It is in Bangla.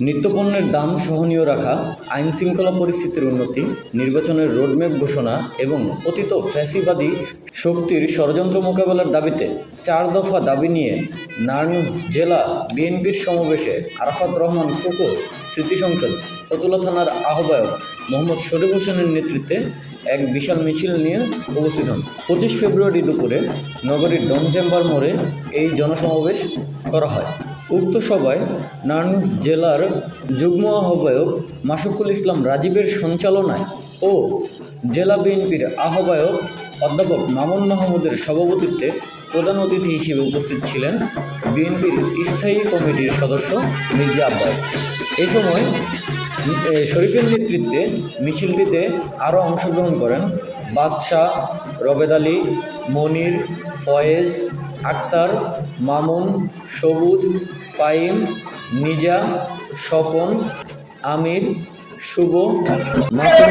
নিত্যপণ্যের দাম সহনীয় রাখা আইন শৃঙ্খলা পরিস্থিতির উন্নতি, নির্বাচনের রোডম্যাপ ঘোষণা এবং পতিত ফ্যাসিবাদী শক্তির ষড়যন্ত্র মোকাবেলার দাবিতে চার দফা দাবি নিয়ে নারায়ণগঞ্জ জেলা বিএনপির সমাবেশে আরাফাত রহমান কোকো স্মৃতি সংসদ ফতুল্লা থানার আহ্বায়ক মোহাম্মদ শরীফ হোসেনের নেতৃত্বে এক বিশাল মিছিল নিয়ে উপস্থিত হন। পঁচিশ ফেব্রুয়ারি দুপুরে নগরীর ডন চেম্বার মোড়ে এই জনসমাবেশ করা হয়। উক্ত সভায় নারায়ণগঞ্জ জেলার যুগ্ম আহ্বায়ক মাসুকুল ইসলাম রাজীবের সঞ্চালনায় ও জেলা বিএনপির আহ্বায়ক অধ্যাপক মামুন মাহমুদের সভাপতিত্বে প্রধান অতিথি হিসেবে উপস্থিত ছিলেন বিএনপির স্থায়ী কমিটির সদস্য মির্জা আব্বাস। এ সময় শরীফের নেতৃত্বে মিছিলটিতে আরও অংশগ্রহণ করেন বাদশাহ রবেদ আলী, মনির, ফয়েজ, আক্তার, মামুন, সবুজ, ফাইম, নিজা, স্বপন, আমির, শুভ মাসুম